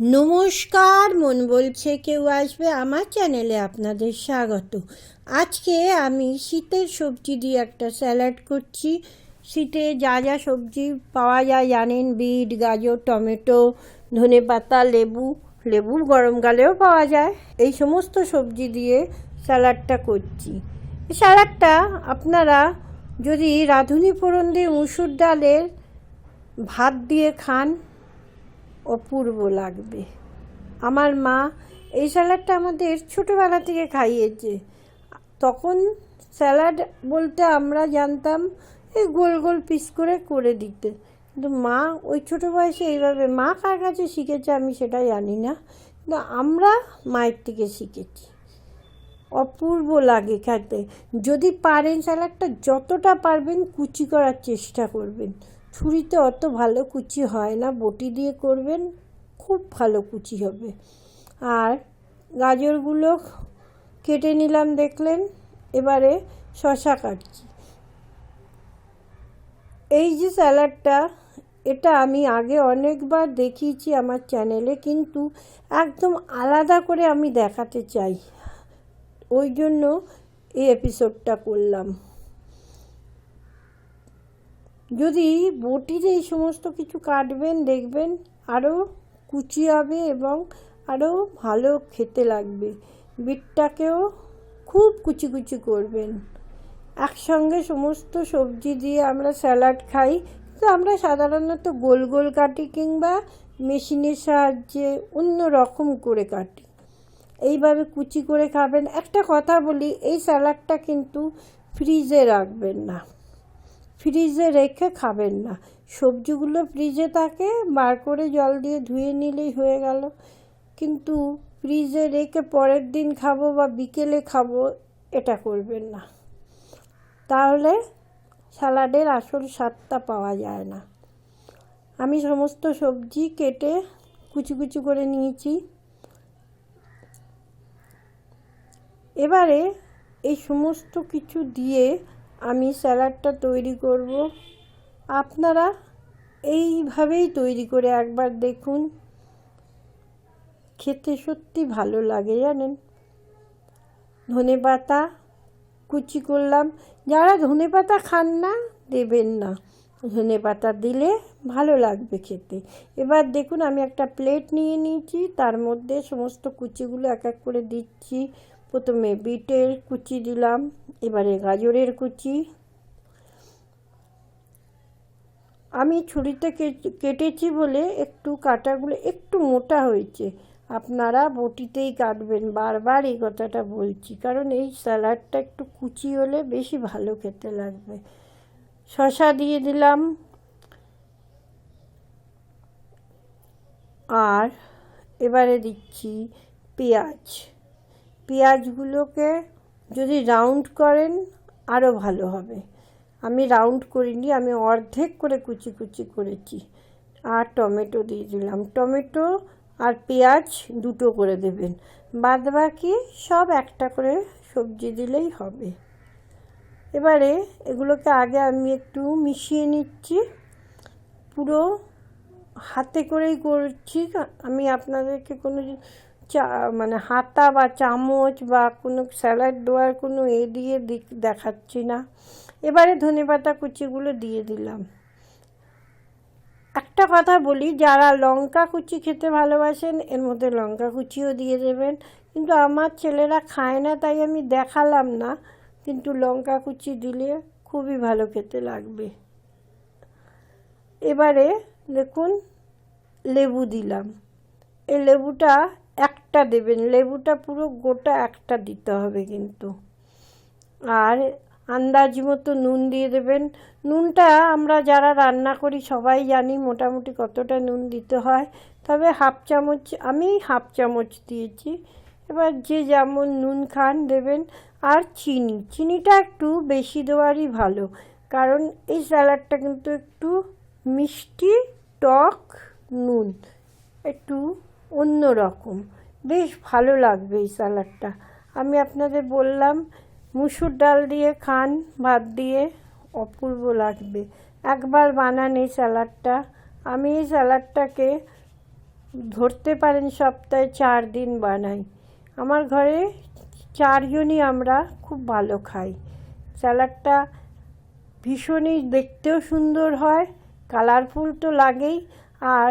নমস্কার, মন বলছে কেউ আসবে আমার চ্যানেলে আপনাদের স্বাগত। আজকে আমি শীতের সবজি দিয়ে একটা স্যালাড করছি। শীতে যা যা সবজি পাওয়া যায়, জানেন, বিট, গাজর, টমেটো ধনেপাতা লেবু লেবু গরমকালেও পাওয়া যায়। এই সমস্ত সবজি দিয়ে স্যালাডটা করছি। স্যালাডটা আপনারা যদি রাঁধুনি ফোড়ন দিয়ে মুসুর ডালের ভাত দিয়ে খান অপূর্ব লাগবে। আমার মা এই স্যালাডটা আমাদের ছোটোবেলা থেকে খাইয়েছে। তখন স্যালাড বলতে আমরা জানতাম, এই গোল গোল পিস করে করে দিতে। কিন্তু মা ওই ছোটো বয়সে এইভাবে, মা কার কাছে শিখেছে আমি সেটা জানি না। কিন্তু আমরা মায়ের থেকে শিখেছি। অপূর্ব লাগে খেতে। যদি পারেন স্যালাডটা, যতটা পারবেন কুচি করার চেষ্টা করবেন। ছুরিতে অত ভালো কুচি হয় না, বটি দিয়ে করবেন, খুব ভালো কুচি হবে। আর গাজরগুলো কেটে নিলাম দেখলেন, এবারে শশা কাটছি। এই যে স্যালাডটা, এটা আমি আগে অনেকবার দেখিয়েছি আমার চ্যানেলে, কিন্তু একদম আলাদা করে আমি দেখাতে চাই। ওই জন্য এই এপিসোডটা করলাম। যদি বটিতে এই সমস্ত কিছু কাটবেন, দেখবেন আরও কুচি হবে এবং আরও ভালো খেতে লাগবে। বিটটাকেও খুব কুচি কুচি করবেন। একসঙ্গে সমস্ত সবজি দিয়ে আমরা স্যালাড খাই। তো আমরা সাধারণত গোল গোল কাটি কিংবা মেশিনের সাহায্যে অন্য রকম করে কাটি। এইভাবে কুচি করে খাবেন। একটা কথা বলি, এই স্যালাডটা কিন্তু ফ্রিজে রাখবেন না। ফ্রিজে রেখে খাবেন না। সবজিগুলো ফ্রিজে থাকে, বার করে জল দিয়ে ধুয়ে নিলেই হয়ে গেল। কিন্তু ফ্রিজে রেখে পরের দিন খাব বা বিকেলে খাব, এটা করবেন না। তাহলে স্যালাডের আসল স্বাদটা পাওয়া যায় না। আমি সমস্ত সবজি কেটে কুচি কুচি করে নিয়েছি। এবারে এই সমস্ত কিছু দিয়ে আমি স্যালাডটা তৈরি করব। আপনারা এইভাবেই তৈরি করে একবার দেখুন। খেতে সত্যি ভালো লাগে, জানেন? ধনে পাতা কুচি করলাম। যারা ধনে পাতা খান না, দেবেন না। ধনে পাতা দিলে ভালো লাগবে খেতে। এবার দেখুন, আমি একটা প্লেট নিয়ে নিয়েছি। তার মধ্যে সমস্ত কুচিগুলো এক এক করে দিচ্ছি। প্রথমে বিটের কুচি দিলাম এবারে গাজরের কুচি। আমি ছুরিতে কেটেছি বলে একটু কাটাগুলো একটু মোটা হয়েছে। আপনারা বটিতেই কাটবেন, বারবার এই কথাটা বলছি। কারণ এই স্যালাডটা একটু কুচি হলে বেশি ভালো খেতে লাগবে। শশা দিয়ে দিলাম। আর এবারে দিচ্ছি পেঁয়াজ। পেঁয়াজগুলোকে যদি রাউন্ড করেন আরও ভালো হবে। আমি রাউন্ড করিনি, আমি অর্ধেক করে কুচি কুচি করেছি। আর টমেটো দিয়ে দিলাম। টমেটো আর পেঁয়াজ দুটো করে দেবেন। বাদ বাকি সব একটা করে সবজি দিলেই হবে। এবারে এগুলোকে আগে আমি একটু মিশিয়ে নিচ্ছি। পুরো হাতে করেই করছি। আমি আপনাদেরকে কোনো চা মানে হাতা বা চামচ বা কোনো স্যালাড দেওয়ার কোনো এ দিয়ে দিক, দেখাচ্ছি না। এবারে ধনে পাতা কুচিগুলো দিয়ে দিলাম। একটা কথা বলি, যারা লঙ্কা কুচি খেতে ভালোবাসেন, এর মধ্যে লঙ্কা কুচিও দিয়ে দেবেন। কিন্তু আমার ছেলেরা খায় না, তাই আমি দেখালাম না। কিন্তু লঙ্কা কুচি দিলে খুবই ভালো খেতে লাগবে। এবারে দেখুন, লেবু দিলাম। এই লেবুটা একটা দেবেন, লেবুটা পুরো গোটা একটা দিতে হবে কিন্তু। আর আন্দাজ মতো নুন দিয়ে দেবেন। নুনটা আমরা যারা রান্না করি সবাই জানি মোটামুটি কতটা নুন দিতে হয়। তবে হাফ চামচ, আমি হাফ চামচ দিয়েছি। এবার যে যেমন নুন খান দেবেন। আর চিনি, চিনিটা একটু বেশি দেওয়ারই ভালো। কারণ এই স্যালাডটা কিন্তু একটু মিষ্টি টক নুন, একটু অন্য রকম। বেশ ভালো লাগবে এই স্যালাডটা আমি আপনাদের বললাম, মুসুর ডাল দিয়ে, খান ভাত দিয়ে অপূর্ব লাগবে। একবার বানান এই স্যালাডটা আমি এই স্যালাডটাকে ধরতে পারেন সপ্তাহে চার দিন বানাই। আমার ঘরে চারজনই আমরা খুব ভালো খাই। স্যালাডটা ভীষণই দেখতেও সুন্দর হয়, কালারফুল তো লাগেই। আর